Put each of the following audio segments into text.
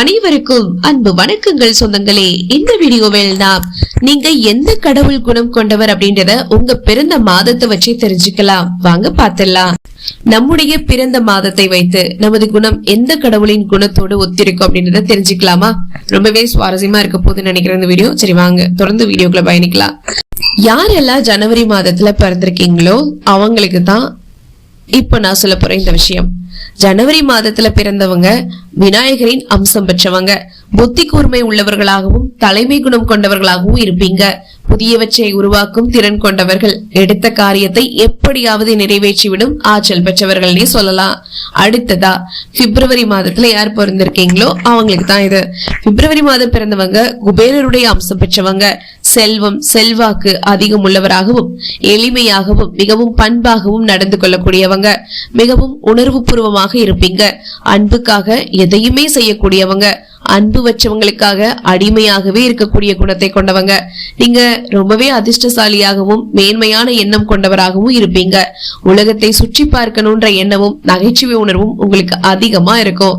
அனைவருக்கும் அன்பு வணக்கங்கள் சொந்தங்களே. இந்த வீடியோவில் நாம் நீங்க எந்த கடவுள் குணம் கொண்டவர் அப்படின்றத உங்க பிறந்த மாதத்தை வச்சு தெரிஞ்சுக்கலாம். வாங்க பாத்திரலாம் நம்முடைய பிறந்த மாதத்தை வைத்து நமது குணம் எந்த கடவுளின் குணத்தோடு ஒத்திருக்கும் அப்படின்றத தெரிஞ்சுக்கலாமா? ரொம்பவே சுவாரஸ்யமா இருக்க போகுதுன்னு நினைக்கிறேன் இந்த வீடியோ. சரி வாங்க. தொடர்ந்து வீடியோக்குள்ள பயணிக்கலாம். யாரெல்லாம் ஜனவரி மாதத்துல பிறந்திருக்கீங்களோ அவங்களுக்கு தான் இப்ப நான் சொல்ல போற இந்த விஷயம். ஜனவரி மாதத்துல பிறந்தவங்க விநாயகரின் அம்சம் பெற்றவங்க. புத்தி கூர்மை உள்ளவர்களாகவும் தலைமை குணம் கொண்டவர்களாகவும் இருப்பீங்க. புதியவற்றை உருவாக்கும் திறன் கொண்டவர்கள். எடுத்த காரியத்தை எப்படியாவது நிறைவேற்றிவிடும் ஆற்றல் பெற்றவர்கள்னே சொல்லலாம். அடுத்ததா பிப்ரவரி மாதத்துல யார் பிறந்திருக்கீங்களோ அவங்களுக்கு தான் இது. பிப்ரவரி மாதம் பிறந்தவங்க குபேரருடைய அம்சம் பெற்றவங்க. செல்வம் செல்வாக்கு அதிகம் உள்ளவராகவும் எளிமையாகவும் மிகவும் பண்பாகவும் நடந்து கொள்ளக்கூடியவங்க. மிகவும் உணர்வு பூர்வமாக இருப்பீங்க. அன்புக்காக எதையுமே செய்யக்கூடியவங்க. அன்பு வச்சவங்களுக்காக அடிமையாகவே இருக்கக்கூடிய குணத்தை கொண்டவங்க. நீங்க ரொம்பவே அதிர்ஷ்டசாலியாகவும் மேன்மையான எண்ணம் கொண்டவராகவும் இருப்பீங்க. உலகத்தை சுற்றி பார்க்கணுன்ற எண்ணமும் நகைச்சுவை உணர்வும் உங்களுக்கு அதிகமா இருக்கும்.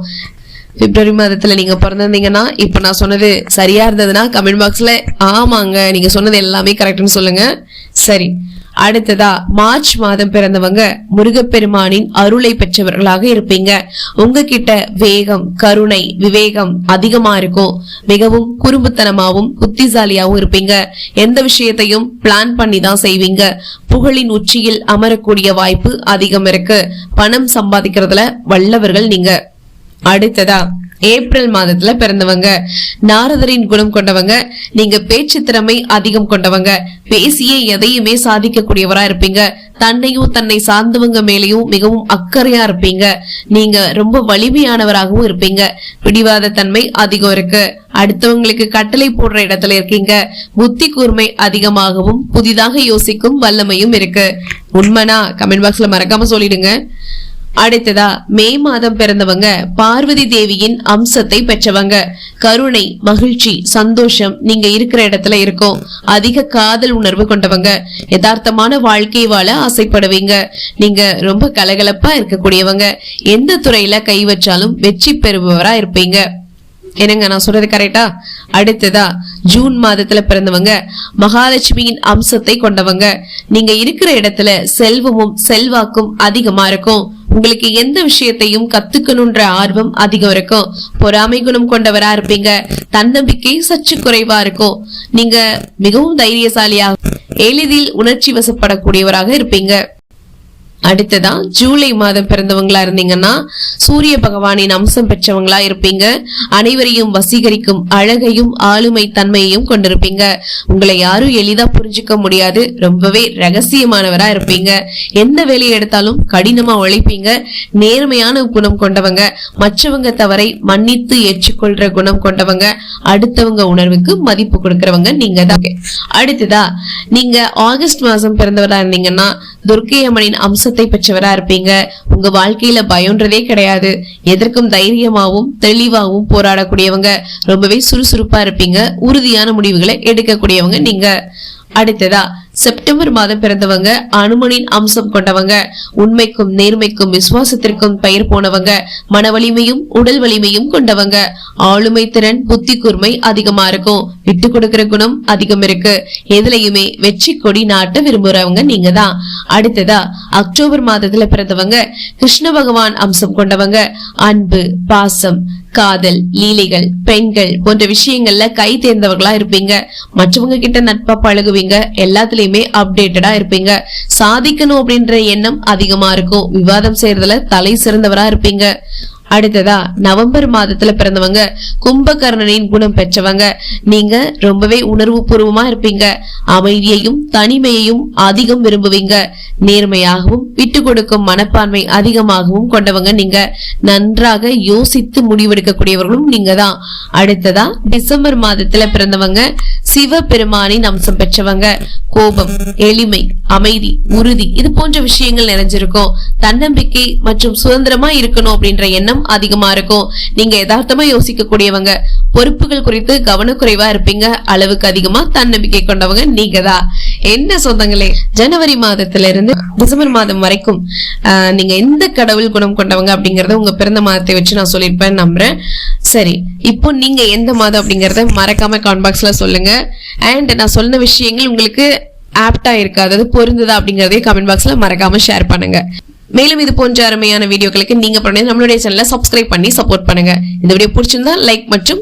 பிப்ரவரி மாதத்தில் நீங்கள் பிறந்திருந்தீங்கன்னா இப்போ நான் சொன்னது சரியாக இருந்ததுன்னா கமெண்ட் பாக்ஸில் ஆமாங்க நீங்கள் சொன்னது எல்லாமே கரெக்டுன்னு சொல்லுங்கள் சரி. அடுத்ததா மார்ச் மாதம் பிறந்தவங்க முருகப்பெருமானின் அருளை பெற்றவர்களாக இருப்பீங்க. உங்ககிட்ட வேகம் கருணை விவேகம் அதிகமா இருக்கும். மிகவும் குறும்புத்தனமாவும் புத்திசாலியாவும் இருப்பீங்க. எந்த விஷயத்தையும் பிளான் பண்ணி தான் செய்வீங்க. புகழின் உச்சியில் அமரக்கூடிய வாய்ப்பு அதிகம் இருக்கு. பணம் சம்பாதிக்கிறதுல வல்லவர்கள் நீங்க. அடுத்ததா ஏப்ரல் மாதத்துல பிறந்தவங்க. நாரதரின் குணம் கொண்டவங்க நீங்க பேச்சு திறமை அதிகம் கொண்டவங்க. பேசிய எதையுமே சாதிக்கக்கூடியவரா இருப்பீங்க. தன்னையும் தன்னை சார்ந்தவங்க மேலேயும் மிகவும் அக்கறையா இருப்பீங்க. நீங்க ரொம்ப வலிமையானவராகவும் இருப்பீங்க. பிடிவாத தன்மை அதிகம் இருக்கு. அடுத்தவங்களுக்கு கட்டளை போடுற இடத்துல இருக்கீங்க. புத்தி கூர்மை அதிகமாகவும் புதிதாக யோசிக்கும் வல்லமையும் இருக்கு. உண்மைனா கமெண்ட் பாக்ஸ்ல மறக்காம சொல்லிடுங்க. அடுத்ததா மே மாதம் பிறந்தவங்க பார்வதி தேவியின் அம்சத்தை பெற்றவங்க. கருணை மகிழ்ச்சி சந்தோஷம் நீங்க இருக்கிற இடத்துல இருக்கும். அதிக காதல் உணர்வு கொண்டவங்க. யதார்த்தமான வாழ்க்கை வாழ ஆசைப்படுவீங்க. நீங்க ரொம்ப கலகலப்பா இருக்கக்கூடியவங்க. எந்த துறையில கை வச்சாலும் வெற்றி பெறுபவரா இருப்பீங்க. என்னங்க நான் சொல்றது கரெக்டா அடுத்ததா ஜூன் மாதத்துல பிறந்தவங்க மகாலட்சுமியின் அம்சத்தை கொண்டவங்க. நீங்க இருக்கிற இடத்துல செல்வமும் செல்வாக்கும் அதிகமா இருக்கும். உங்களுக்கு எந்த விஷயத்தையும் கத்துக்கணுன்ற ஆர்வம் அதிகம் இருக்கும். பொறாமை குணம் கொண்டவரா இருப்பீங்க. தன்னம்பிக்கை சற்று குறைவா இருக்கும். நீங்க மிகவும் தைரியசாலியாக எளிதில் உணர்ச்சி வசப்படக்கூடியவராக இருப்பீங்க. அடுத்ததா ஜூலை மாதம் பிறந்தவங்களா இருந்தீங்கன்னா சூரிய பகவானின் அம்சம் பெற்றவங்களா இருப்பீங்க. அனைவரையும் வசீகரிக்கும் அழகையும் ஆளுமை தன்மையையும் கொண்டிருப்பீங்க. உங்களை யாரும் எளிதா புரிஞ்சுக்க முடியாது. ரொம்பவே ரகசியமானவரா இருப்பீங்க. எந்த வேலையை எடுத்தாலும் கடினமா உழைப்பீங்க. நேர்மையான குணம் கொண்டவங்க. மற்றவங்க தவறை மன்னித்து ஏற்றுக்கொள்ற குணம் கொண்டவங்க. அடுத்தவங்க உணர்வுக்கு மதிப்பு கொடுக்கறவங்க நீங்க தான் அடுத்ததா நீங்க ஆகஸ்ட் மாசம் பிறந்தவரா இருந்தீங்கன்னா துர்க்கை அம்மனின் விசுவாசத்தை பெற்றவரா இருப்பீங்க. உங்க வாழ்க்கையில பயம்ன்றதே கிடையாது. எதற்கும் தைரியமாவும் தெளிவாகவும் போராடக்கூடியவங்க. ரொம்பவே சுறுசுறுப்பா இருப்பீங்க. உறுதியான முடிவுகளை எடுக்கக்கூடியவங்க நீங்க. அடுத்ததா செப்டம்பர் மாதம் பிறந்தவங்க அனுமனின் அம்சம் கொண்டவங்க உண்மைக்கும் நேர்மைக்கும் விசுவாசத்திற்கும் பெயர் போனவங்க மன வலிமையும் உடல் வலிமையும் கொண்டவங்க. ஆளுமை திறன் புத்தி கூர்மை அதிகமா இருக்கும். விட்டு கொடுக்கிற குணம் அதிகம் இருக்கு. எதுலயுமே வெற்றி கொடி நாட்ட விரும்புறவங்க நீங்க தான் அடுத்ததா அக்டோபர் மாதத்துல பிறந்தவங்க கிருஷ்ண பகவான் அம்சம் கொண்டவங்க. அன்பு பாசம் காதல் லீலைகள் பெண்கள் போன்ற விஷயங்கள்ல கை தேர்ந்தவர்களா இருப்பீங்க. மற்றவங்க கிட்ட நட்பா பழகுவீங்க. எல்லாத்துலயுமே அப்டேட்டடா இருப்பீங்க. சாதிக்கணும் அப்படின்ற எண்ணம் அதிகமா இருக்கும். விவாதம் செய்யறதுல தலை சிறந்தவரா இருப்பீங்க. அடுத்ததா நவம்பர் மாதத்துல பிறந்தவங்க கும்பகர்ணனின் குணம் பெற்றவங்க. நீங்க ரொம்பவே உணர்வு பூர்வமா இருப்பீங்க. அமைதியையும் தனிமையையும் அதிகம் விரும்புவீங்க. நேர்மையாகவும் விட்டு கொடுக்கும் மனப்பான்மை அதிகமாகவும் கொண்டவங்க நீங்க. நன்றாக யோசித்து முடிவெடுக்கக்கூடியவர்களும் நீங்க தான் அடுத்ததா டிசம்பர் மாதத்துல பிறந்தவங்க சிவபெருமானின் அம்சம் பெற்றவங்க. கோபம் எளிமை அமைதி உறுதி இது போன்ற விஷயங்கள் நிறைஞ்சிருக்கும். தன்னம்பிக்கை மற்றும் சுதந்திரமா இருக்கணும் அப்படின்ற எண்ணம் அதிகமா இருக்கும். நீங்க யதார்த்தமா யோசிக்க கூடியவங்க பொறுப்புகள் குறித்து கவனக்குறைவா இருப்பீங்க. அளவுக்கு அதிகமா தன்னம்பிக்கை கொண்டவங்க நீங்க தான் என்ன சொந்தங்களே? ஜனவரி மாதத்துல இருந்து டிசம்பர் மாதம் வரைக்கும் நீங்க எந்த கடவுள் குணம் கொண்டவங்க அப்படிங்கறத உங்க பிறந்த மாதத்தை வச்சு நான் சொல்லியிருப்பேன் நம்புறேன். சரி இப்போ நீங்க எந்த மாதம் அப்படிங்கறத மறக்காம கமெண்ட் பாக்ஸ்ல சொல்லுங்க. அண்ட் நான் சொன்ன விஷயங்கள் உங்களுக்கு ஆப்டா இருக்கா. அதாவது பொருந்துதா அப்படிங்கறதையும் கமெண்ட் பாக்ஸ்ல மறக்காம ஷேர் பண்ணுங்க. மேலும் இது போன்ற அருமையான வீடியோக்களுக்கு நீங்க பண்ணி நம்மளுடைய சேனலை சப்ஸ்கிரைப் பண்ணி சப்போர்ட் பண்ணுங்க. இந்த வீடியோ பிடிச்சிருந்தா லைக் மற்றும்